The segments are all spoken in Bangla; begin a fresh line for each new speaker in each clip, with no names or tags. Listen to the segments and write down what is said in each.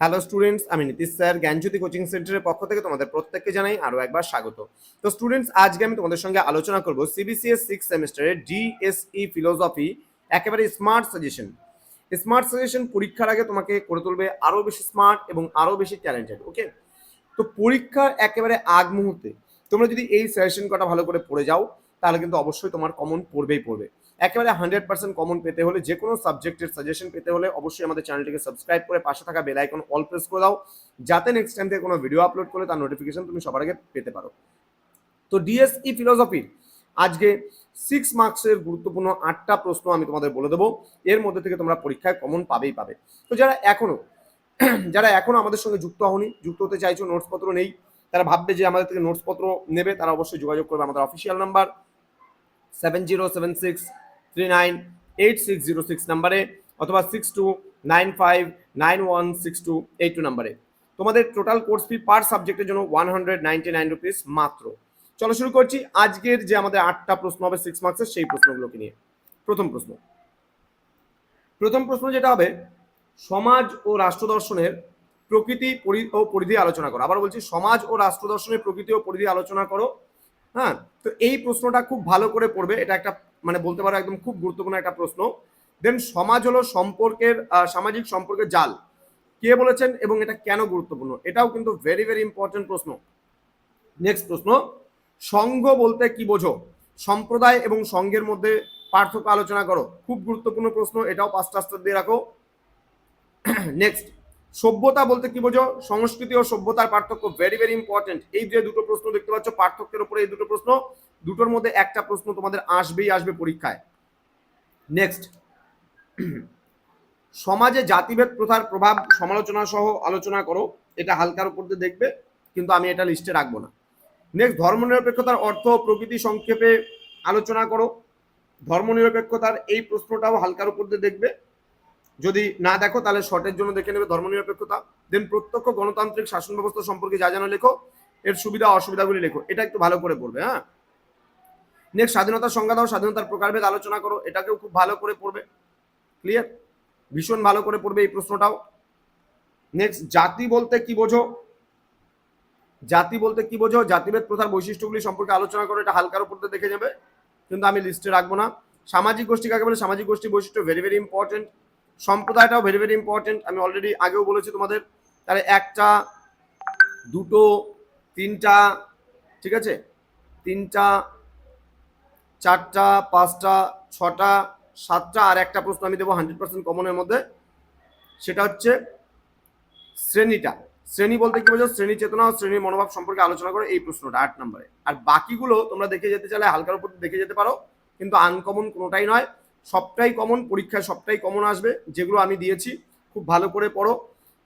হ্যালো স্টুডেন্টস আমি নীতিশ স্যার, জ্ঞানজ্যোতি কোচিং সেন্টারের পক্ষ থেকে তোমাদের প্রত্যেককে জানাই আরও একবার স্বাগত। তো স্টুডেন্টস আজকে আমি তোমাদের সঙ্গে আলোচনা করব সিবিসিএস সিক্স সেমিস্টারের ডিএসই ফিলোসফি একেবারে স্মার্ট সাজেশন স্মার্ট সাজেশন পরীক্ষার আগে তোমাকে করে তুলবে আরও বেশি স্মার্ট এবং আরও বেশি ট্যালেন্টেড ওকে তো পরীক্ষার একেবারে আগ মুহূর্তে। তোমরা যদি এই সাজেশন কটা ভালো করে পড়ে যাও, তাহলে কিন্তু অবশ্যই তোমার কমন পড়বেই পড়বে। একেবারে হান্ড্রেড পার্সেন্ট কমন পেতে হলে যে কোনো সাবজেক্টের সাজেশন পেতে হলে অবশ্যই আমাদের চ্যানেলটিকে সাবস্ক্রাইব করে পাশে থাকা বেল আইকন অল প্রেস করে দাও। যাতে নেক্সট টাইম থেকে কোনো ভিডিও আপলোড করলে তার নোটিফিকেশন তুমি সবার আগে পেতে পারো। তো ডিএসই ফিলোসফির আজকে সিক্স মার্কসের গুরুত্বপূর্ণ আটটা প্রশ্ন আমি তোমাদের বলে দেবো। এর মধ্যে থেকে তোমরা পরীক্ষায় কমন পাবেই পাবে। তো যারা এখনও যারা এখনও আমাদের সঙ্গে যুক্ত হওনি, যুক্ত হতে চাইছো নোটসপত্র নেই, তারা ভাববে যে আমাদের থেকে নোটসপত্র নেবে, তারা অবশ্যই যোগাযোগ করবে আমাদের official number seven zero seven six three nine eight six zero six নাম্বারে অথবা six two nine five nine one six two eight two নাম্বারে। তোমাদের টোটাল কোর্স ফি পার সাবজেক্টের জন্য one hundred ninety nine rupees মাত্র। চলো শুরু করছি আজকের যে আমাদের আটটা প্রশ্ন হবে সিক্স মার্কসের সেই প্রশ্নগুলোকে নিয়ে। প্রথম প্রশ্ন। প্রথম প্রশ্ন যেটা হবে, সমাজ ও রাষ্ট্র দর্শনের প্রকৃতি পরি- ও পরিধি আলোচনা করো। আবার বলছি, সমাজ ও রাষ্ট্র দর্শনের প্রকৃতি ও পরিধি আলোচনা করো। হ্যাঁ তো এই প্রশ্নটা খুব ভালো করে পড়বে। এটা একটা মানে বলতে পারো একদম খুব গুরুত্বপূর্ণ একটা প্রশ্ন। দেন সমাজ হলো সম্পর্কের সামাজিক সম্পর্কের জাল। কে বলেছেন এবং এটা কেন গুরুত্বপূর্ণ? এটাও কিন্তু ভেরি ভেরি ইম্পর্টেন্ট প্রশ্ন। নেক্সট প্রশ্ন সংঘ বলতে কি বোঝো? সম্প্রদায় এবং সংঘের মধ্যে পার্থক্য আলোচনা করো। খুব গুরুত্বপূর্ণ প্রশ্ন, এটাও পাঁচটা দিয়ে রাখো। নেক্সট সভ্যতা বলতে কি বোঝো? সংস্কৃতি ও সভ্যতার পার্থক্য ভেরি ভেরি ইম্পর্টেন্ট এই যে দুটো প্রশ্ন দেখতে পাচ্ছ, পার্থক্যের উপরে এই দুটো প্রশ্ন, দুটোর মধ্যে একটা প্রশ্ন তোমাদের আসবেই আসবে পরীক্ষায়। নেক্সট সমাজে জাতিভেদ প্রথার প্রভাব সমালোচনা সহ আলোচনা করো, এটা হালকার উপর দিয়ে দেখবে, কিন্তু আমি এটা লিস্টে রাখব না। নেক্সট ধর্মনিরপেক্ষতার অর্থ প্রকৃতি সংক্ষেপে আলোচনা করো। ধর্মনিরপেক্ষতার এই প্রশ্নটাও হালকার উপর দিয়ে দেখবে। যদি না দেখো, তাহলে শর্টের জন্য দেখে নেবে ধর্মনিরপেক্ষতা। দেন প্রত্যক্ষ গণতান্ত্রিক শাসন ব্যবস্থা সম্পর্কে যা জানো লেখো, এর সুবিধা অসুবিধাগুলি লেখো। এটা একটু ভালো করে পড়বে হ্যাঁ? নেক্সট স্বাধীনতার সংজ্ঞা দাও স্বাধীনতার প্রকারভেদ আলোচনা করো। এটাকেও খুব ভালো করে পড়বে। ক্লিয়ার ভীষণ ভালো করে পড়বে এই প্রশ্নটাও। নেক্সট জাতি বলতে কি বোঝো? জাতি বলতে কি বোঝো? জাতিভেদ প্রথার বৈশিষ্ট্যগুলি সম্পর্কে আলোচনা করো। এটা হালকার উপর দেখে যাবে কিন্তু আমি লিস্টে রাখব না। সামাজিক গোষ্ঠী কাকে বলে? সামাজিক গোষ্ঠী বৈশিষ্ট্য ভেরি ভেরি ইম্পর্টেন্ট সম্প্রদায়টাও ভেরি ভেরি ইম্পর্টেন্ট আমি অলরেডি আগেও বলেছি তোমাদের, তাহলে একটা, দুটো, তিনটা, ঠিক আছে? তিনটা, চারটা, পাঁচটা, ছটা, সাতটা, আর একটা প্রশ্ন আমি দেবো হান্ড্রেড পার্সেন্ট কমনের মধ্যে। সেটা হচ্ছে শ্রেণীটা। শ্রেণি বলতে কি বোঝো শ্রেণি চেতনা ও শ্রেণির মনোভাব সম্পর্কে আলোচনা করে এই প্রশ্নটা আট নম্বরে। আর বাকিগুলো তোমরা দেখে যেতে চাইলে হালকার উপর দেখে যেতে পারো, কিন্তু আনকমন কোনোটাই নয়। সবটাই কমন পরীক্ষায় সবটাই কমন আসবে, যেগুলো আমি দিয়েছি, খুব ভালো করে পড়ো।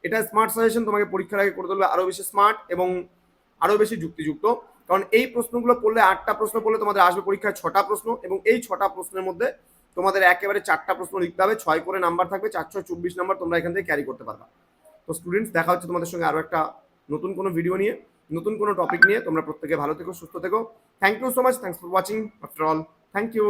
এটা স্মার্ট সাজেশন তোমাকে পরীক্ষার আগে করে তুলবে আরও বেশি স্মার্ট এবং আরও বেশি যুক্তিযুক্ত। কারণ এই প্রশ্নগুলো পড়লে আটটা প্রশ্ন পড়লে তোমাদের আসবে পরীক্ষায় ছটা প্রশ্ন এবং এই ছটা প্রশ্নের মধ্যে তোমাদের একেবারে চারটা প্রশ্ন লিখতে হবে, ছয় করে নাম্বার থাকবে, চারশো চব্বিশ নাম্বার তোমরা এখান থেকে ক্যারি করতে পারবা। তো স্টুডেন্টস দেখা হচ্ছে তোমাদের সঙ্গে আরও একটা নতুন কোনো ভিডিও নিয়ে, নতুন কোনো টপিক নিয়ে। তোমরা প্রত্যেকে ভালো থেকো, সুস্থ থেকো। Thank you so much thanks for watching after all thank you